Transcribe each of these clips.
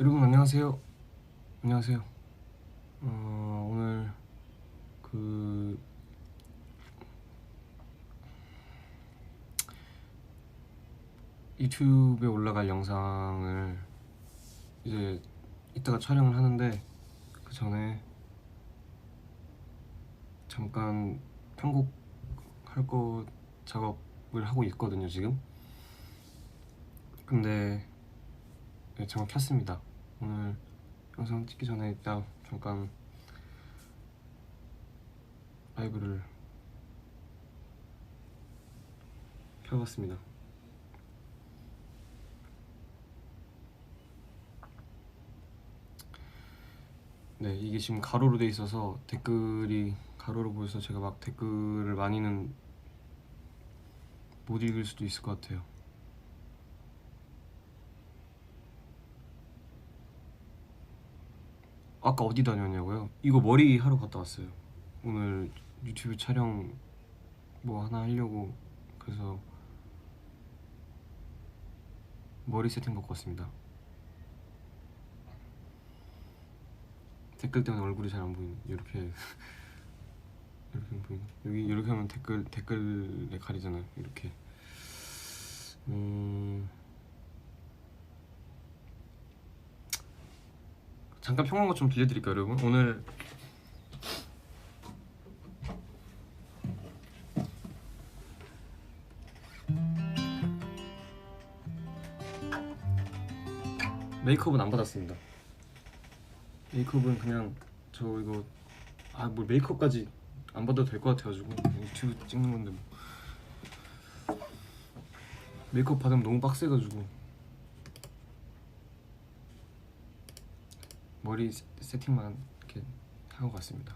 여러분 안녕하세요. 안녕하세요. 어, 오늘 그 유튜브에 올라갈 영상을 이제 이따가 촬영을 하는데 그 전에 잠깐 편곡 할 거 작업을 하고 있거든요 지금. 근데 네, 잠깐 켰습니다. 오늘 영상 찍기 전에 이따 잠깐 라이브를 켜봤습니다. 네, 이게 지금 가로로 돼 있어서 댓글이 가로로 보여서 제가 막 댓글을 많이는 못 읽을 수도 있을 것 같아요. 아까 어디 다녔냐고요? 이거 머리 하러 갔다 왔어요. 오늘 유튜브 촬영 뭐 하나 하려고 그래서 머리 세팅 받고 왔습니다. 댓글 때문에 얼굴이 잘 안 보이네. 이렇게 이렇게 보이네. 여기 이렇게 하면 댓글 댓글에 가리잖아요. 이렇게. 음. 잠깐 평범한 거좀 들려드릴까요, 여러분? 오늘 메이크업은 안 받았습니다. 메이크업은 그냥 저 이거 아뭐 메이크업까지 안 받아도 될 것 같아가지고 유튜브 찍는 건데 뭐 메이크업 받으면 너무 빡세가지고 머리 세- 세팅만 이렇게 하고 갔습니다.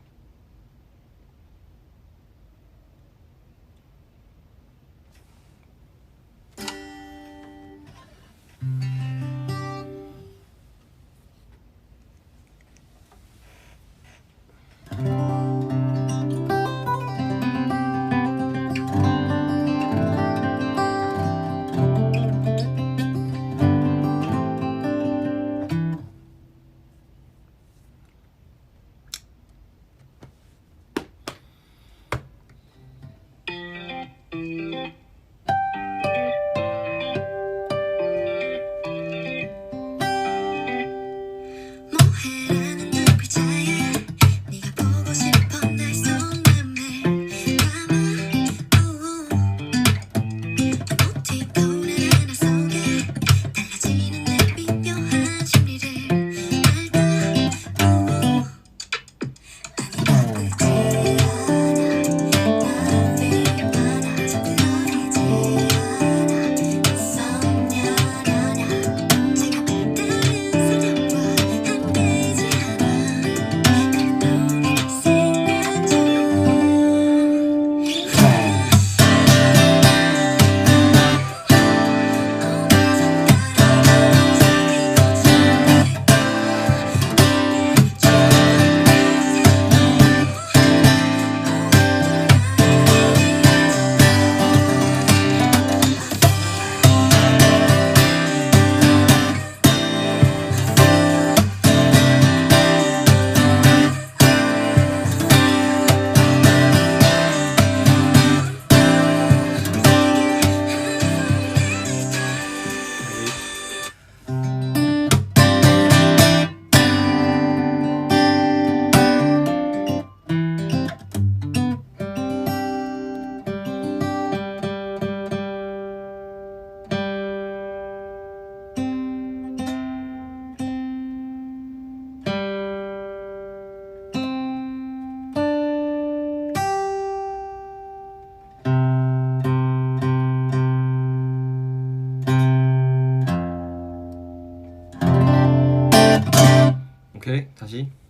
오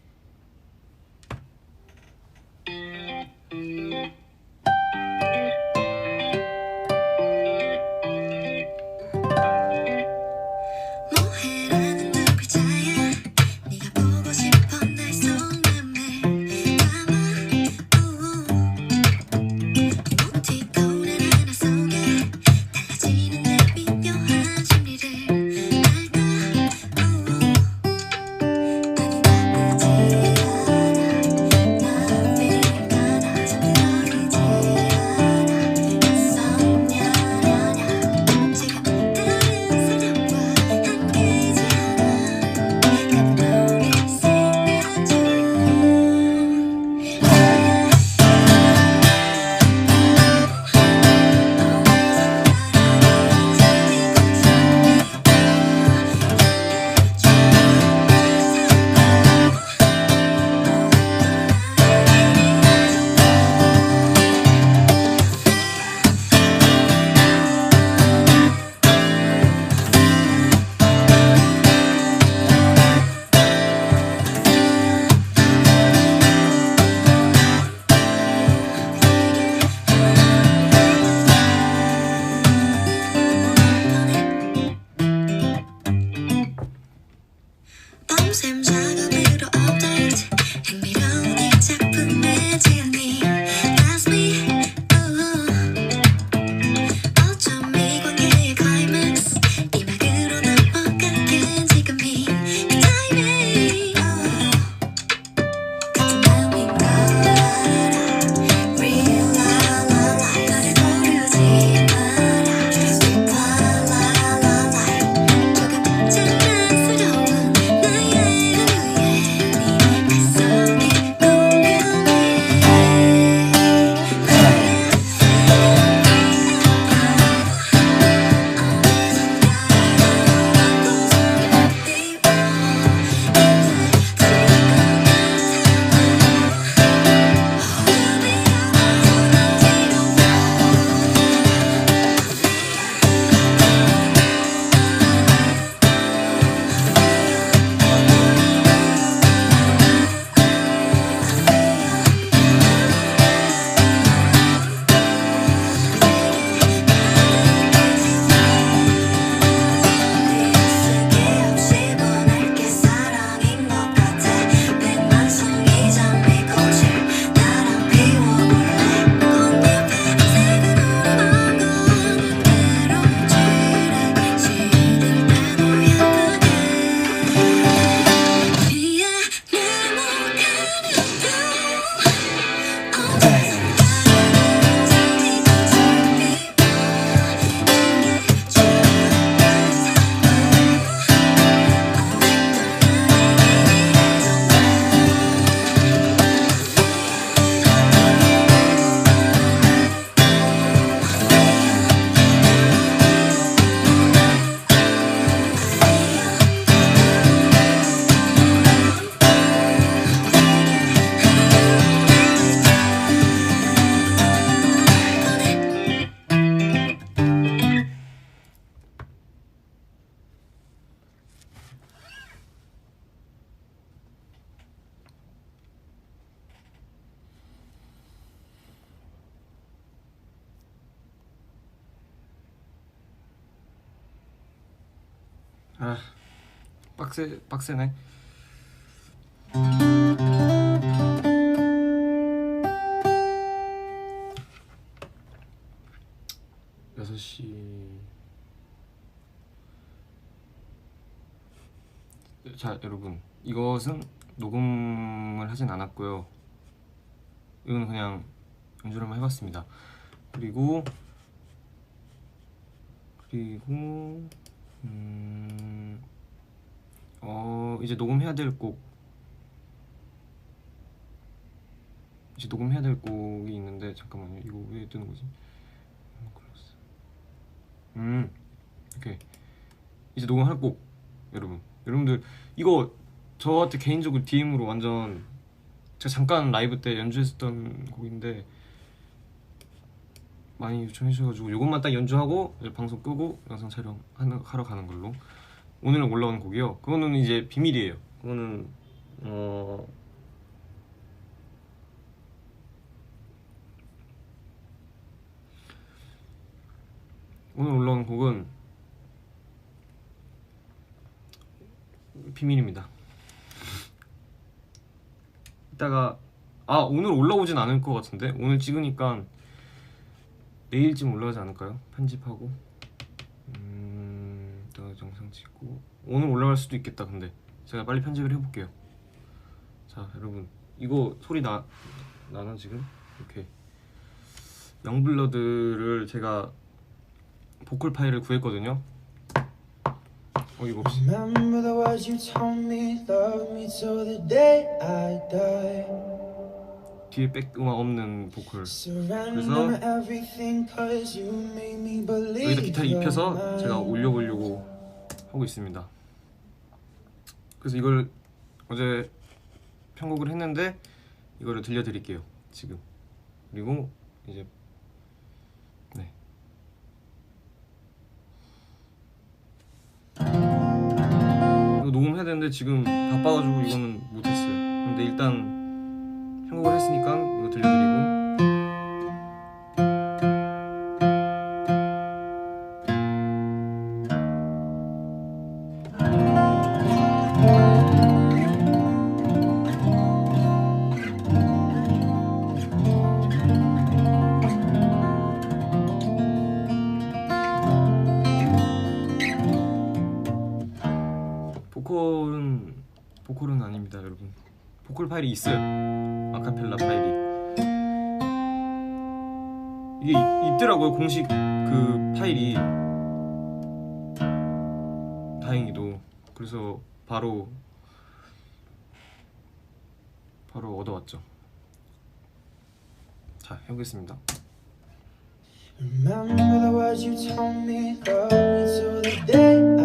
아 빡세 빡세네. 여섯 시. 자 여러분 이것은 녹음을 하진 않았고요. 이건 그냥 연주를 한번 해봤습니다. 그리고 그리고 음, 어 이제 녹음해야 될 곡. 이제 녹음해야 될 곡이 있는데 잠깐만요. 이거 왜 뜨는 거지? 음 오케이. 이제 녹음할 곡 여러분. 여러분들 이거 저한테 개인적으로 DM으로 완전 제가 잠깐 라이브 때 연주했었던 곡인데 많이 요청해 주셔가지고 이것만 딱 연주하고 이제 방송 끄고 영상 촬영 하는, 하러 가는 걸로 오늘 올라온 곡이요. 그거는 이제 비밀이에요. 그거는 어 오늘 올라온 곡은 비밀입니다. 이따가 아 오늘 올라오진 않을 것 같은데? 오늘 찍으니까 내일쯤 올라가지 않을까요? 편집하고? 음, 영상 찍고. 오늘 올라갈 수도 있겠다 근데. 제가 빨리 편집을 해볼게요. 자 여러분. 이거 소리 나 나나 지금? 이렇게. 영블러드를 제가 보컬 파일을 구했거든요. 어 이거 혹 뒤에 백 음악 없는 보컬 그래서. 여기다 기타 you're 입혀서 제가. 올려보려고 하고 있습니다. 그래서 이걸 어제 편곡을 했는데 이거를 들려드릴게요. 지금 그리고 이제 네 이거 녹음해야 되는데 지금 바빠가지고 이거는 못했어요. 근데 일단 편곡을 했으니까 이거 들려드리고. 보컬은 보컬은 아닙니다, 여러분. 보컬 파일이 있어요. 아카펠라 파일이. 이게 있, 있더라고요, 공식 그 파일이. 다행히도. 그래서 바로 바로 얻어왔죠. 자, 해보겠습니다. Remember the words you told me, me till the day I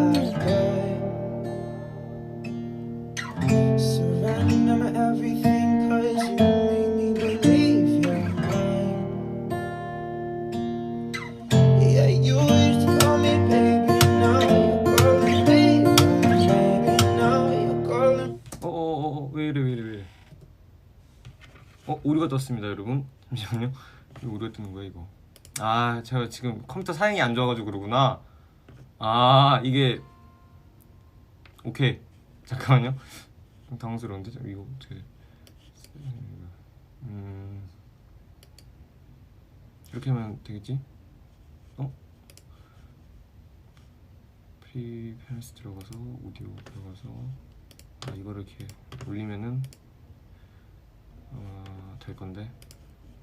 떴습니다 여러분. 잠시만요. 왜 오류가 뜨는 거야 이거? 아 제가 지금 컴퓨터 사양이 안 좋아가지고 그러구나. 아 이게 오케이. 잠깐만요. 좀 당황스러운데? 잠- 이거 어떻게 음. 이렇게 하면 되겠지? 어? 프리페런스 들어가서 오디오 들어가서 아 이거를 이렇게 올리면은 어, 될 건데.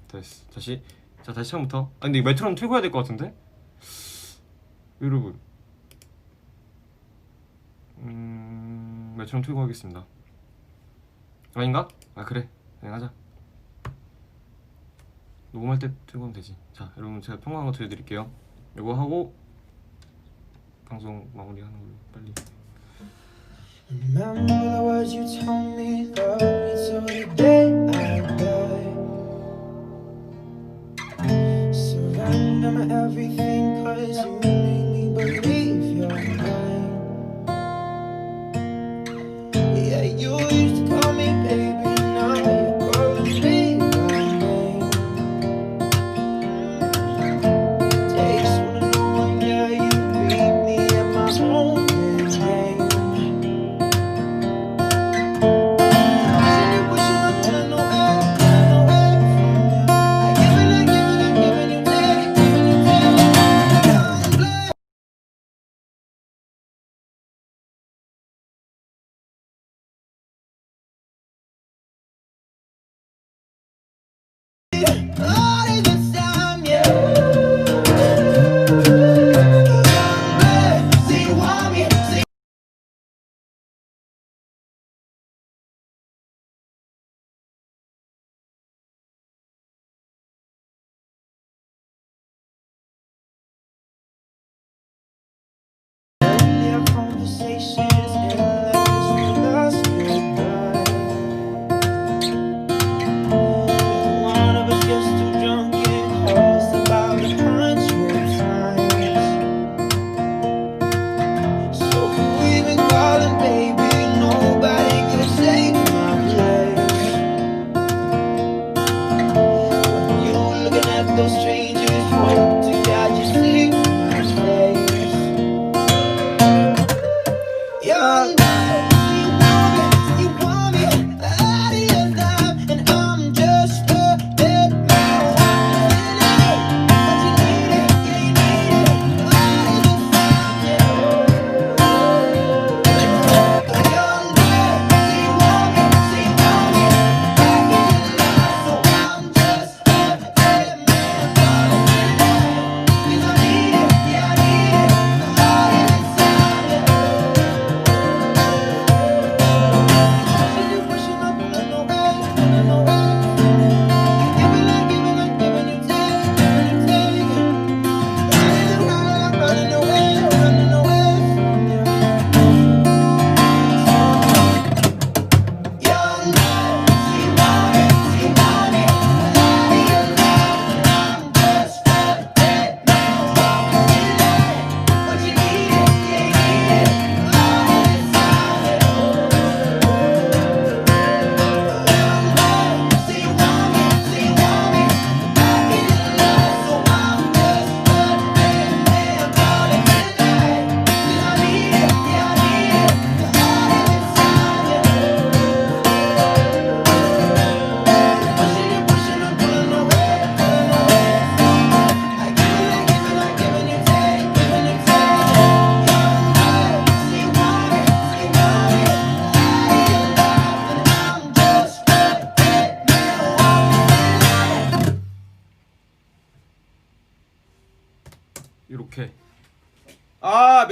됐어. 다시. 자 다시 처음부터. 아 근데 이 메트로놈 틀고 해야 될 것 같은데? 여러분 음 메트로놈 틀고 하겠습니다. 아닌가? 아 그래. 그냥 하자. 녹음할 때 틀고 하면 되지. 자 여러분 제가 평범한 거 들려드릴게요. 이거 하고 방송 마무리하는 걸로 빨리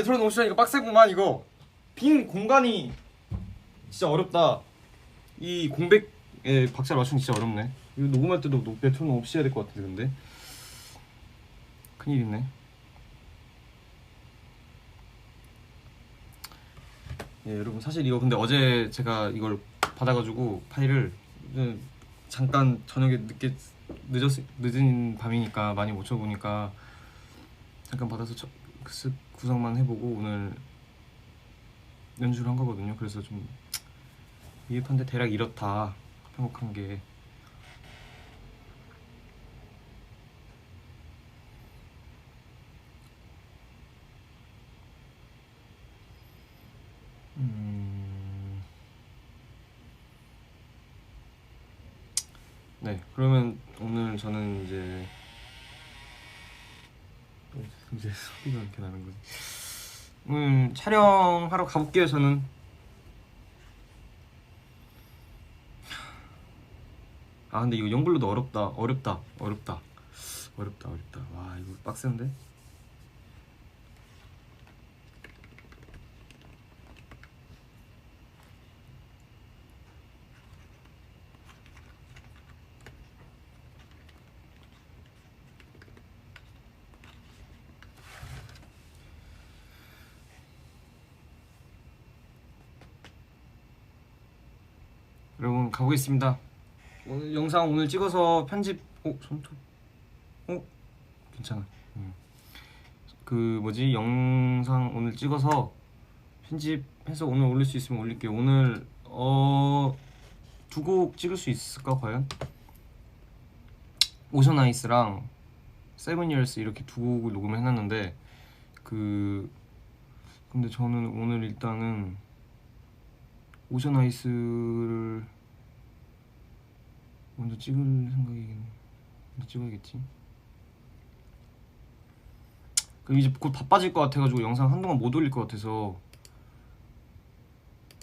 아 메트로놈 옵션이니까 빡세구만 이거. 빈 공간이 진짜 어렵다. 이 공백에 박자를 맞추는 게 진짜 어렵네. 이거 녹음할 때도 노- 메트로놈 없이 해야 될 것 같은데 근데. 큰일이네. 예 여러분 사실 이거 근데 어제 제가 이걸 받아가지고 파일을 음, 잠깐 저녁에 늦게 늦었 늦은 밤이니까 많이 못 쳐보니까 잠깐 받아서 저, 그 구성만 해보고 오늘 연주를 한 거거든요. 그래서 좀 미흡한데 대략 이렇다 편곡한 게 음... 네 그러면 오늘 저는 이제 이제 소리가 이렇게 나는 거지. 오늘 촬영하러 가볼게요 저는. 아 근데 이거 영블로도 어렵다. 어렵다. 어렵다. 어렵다. 어렵다. 와 이거 빡센데 여러분 가보겠습니다. 오늘 영상 오늘 찍어서 편집 어 손톱 어 괜찮아. 음. 그 뭐지 영상 오늘 찍어서 편집해서 오늘 올릴 수 있으면 올릴게요. 오늘 어 두 곡 찍을 수 있을까 과연? 오션 아이스랑 세븐 이어스 이렇게 두 곡을 녹음을 해놨는데 그 근데 저는 오늘 일단은 오션 아이스를 먼저 찍을 생각이긴 먼저 찍어야겠지. 그럼 이제 곧 바빠질 것 같아가지고 영상 한동안 못 올릴 것 같아서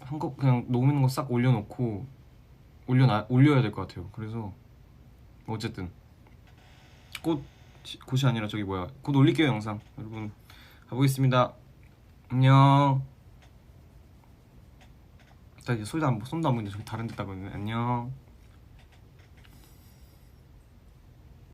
한거 그냥 녹음있는 거싹 올려놓고 올려놔 올려야 될 것 같아요. 그래서 어쨌든 곧 곧이 아니라 저기 뭐야 곧 올릴게요 영상. 여러분 가보겠습니다. 안녕 나 이제 소리도 안 손도 안 보이는데 저기 다른 데 있네 안녕